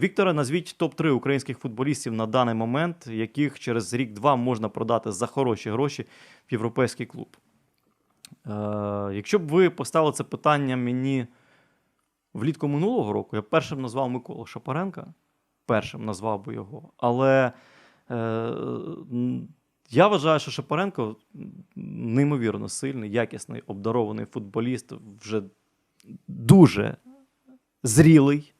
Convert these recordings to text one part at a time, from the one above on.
Віктора, назвіть топ-3 українських футболістів на даний момент, яких через рік-два можна продати за хороші гроші в європейський клуб. Е, якщо б ви поставили це питання мені влітку минулого року, я першим назвав Миколу Шапаренка. Першим назвав би його. Але е, я вважаю, що Шапаренко неймовірно сильний, якісний, обдарований футболіст, вже дуже зрілий,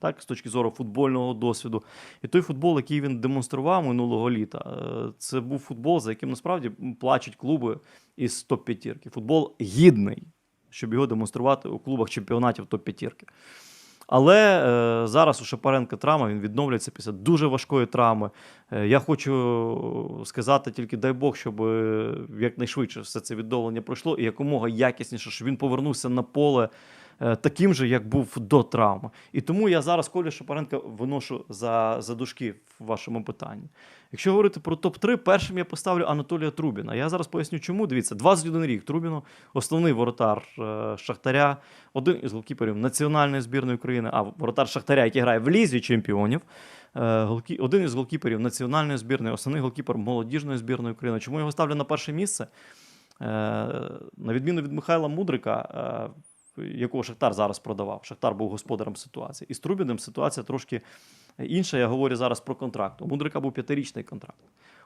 так, з точки зору футбольного досвіду. І той футбол, який він демонстрував минулого літа, е, це був футбол, за яким насправді плачуть клуби із топ-п'ятірки. Футбол гідний, щоб його демонструвати у клубах чемпіонатів топ-п'ятірки. Але е, зараз у Шапаренка травма, він відновлюється після дуже важкої травми. Е, я хочу сказати тільки дай Бог, щоб е, якнайшвидше все це відновлення пройшло і якомога якісніше, щоб він повернувся на поле таким же, як був до травми. І тому я зараз Колю Шапаренка виношу за, за дужки в вашому питанні. Якщо говорити про топ-3, першим я поставлю Анатолія Трубіна. Я зараз поясню, чому. Дивіться, 21 рік Трубіну, основний воротар е, Шахтаря, один із голкіперів національної збірної України, а воротар Шахтаря, який грає в лізі чемпіонів. Е, голкі- Один із голкіперів національної збірної, основний голкіпер молодіжної збірної України. Чому його ставлю на перше місце? Е, На відміну від Михайла Мудрика, е, якого Шахтар зараз продавав. Шахтар був господарем ситуації. І з Трубіним ситуація трошки інша. Я говорю зараз про контракт. У Мудрика був п'ятирічний контракт.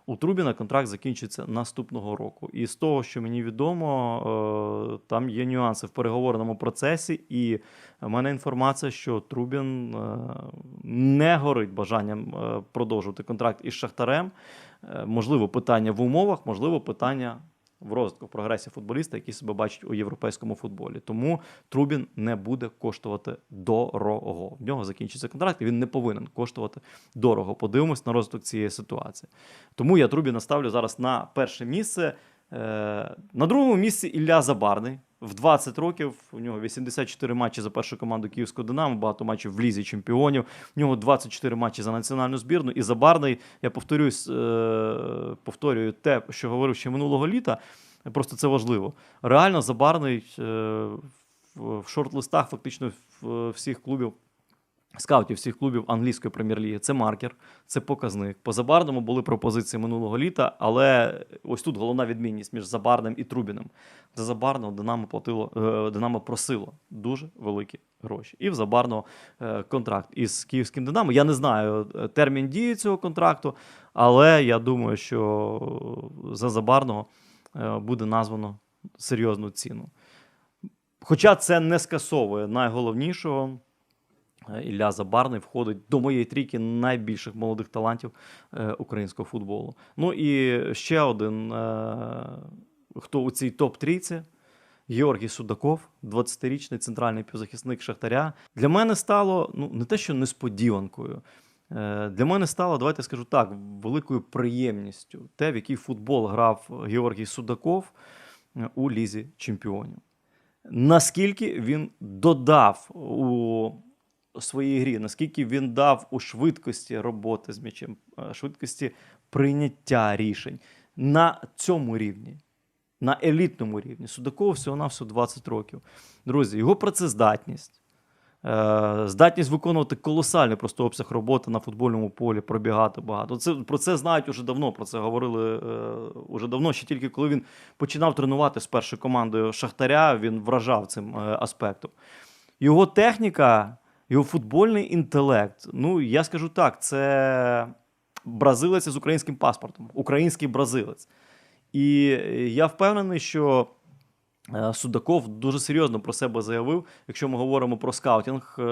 У Трубіна контракт закінчиться наступного року. І з того, що мені відомо, е, там є нюанси в переговорному процесі. І в мене інформація, що Трубін е, не горить бажанням е, продовжувати контракт із Шахтарем. Можливо, питання в умовах, можливо, питання в розвитку в прогресі футболіста, який себе бачить у європейському футболі. Тому Трубін не буде коштувати дорого. В нього закінчиться контракт, і він не повинен коштувати дорого. Подивимось на розвиток цієї ситуації. Тому я Трубіна ставлю зараз на перше місце. Е, На другому місці Ілля Забарний. В 20 років у нього 84 матчі за першу команду Київського Динамо, багато матчів в лізі чемпіонів. У нього 24 матчі за національну збірну. І Забарний, я повторюсь, е, повторюю те, що говорив ще минулого літа. Просто це важливо. Реально, Забарний е, в шорт-листах фактично всіх клубів. Скаутів всіх клубів англійської прем'єр-ліги це маркер, це показник. По Забарному були пропозиції минулого літа, але ось тут головна відмінність між Забарним і Трубіним. За Забарного Динамо платило е, Динамо просило дуже великі гроші. І в Забарного е, контракт із київським Динамо. Я не знаю е, термін дії цього контракту, але я думаю, що за Забарного буде названо серйозну ціну. Хоча це не скасовує найголовнішого. Е, Ілля Забарний входить до моєї трійки найбільших молодих талантів е, українського футболу. Ну і ще один, е, хто у цій топ-трійці. Георгій Судаков, 20-річний центральний півзахисник Шахтаря. Для мене стало ну, не те, що несподіванкою. Для мене стало, давайте скажу так, великою приємністю те, в який футбол грав Георгій Судаков у Лізі чемпіонів. Наскільки він додав у своїй грі, наскільки він дав у швидкості роботи з м'ячем, е, швидкості прийняття рішень на цьому рівні, на елітному рівні. Судакову всього на всього 20 років. Друзі, його працездатність, е, здатність виконувати колосальний просто обсяг роботи на футбольному полі, пробігати багато. Це, про це знають уже давно, про це говорили е, уже давно, ще тільки коли він починав тренувати з першою командою Шахтаря, він вражав цим е, аспектом. Його техніка, його футбольний інтелект. Ну, я скажу так, це бразилець з українським паспортом, український бразилець. І я впевнений, що е, Судаков дуже серйозно про себе заявив, якщо ми говоримо про скаутинг е,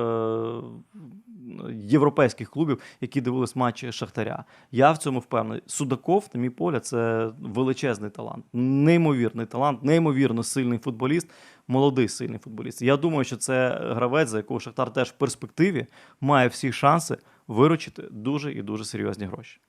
європейських клубів, які дивились матчі Шахтаря. Я в цьому впевнений. Судаков, на мій погляд, це величезний талант, неймовірний талант, неймовірно сильний футболіст, молодий сильний футболіст. Я думаю, що це гравець, за якого Шахтар теж в перспективі має всі шанси виручити дуже і дуже серйозні гроші.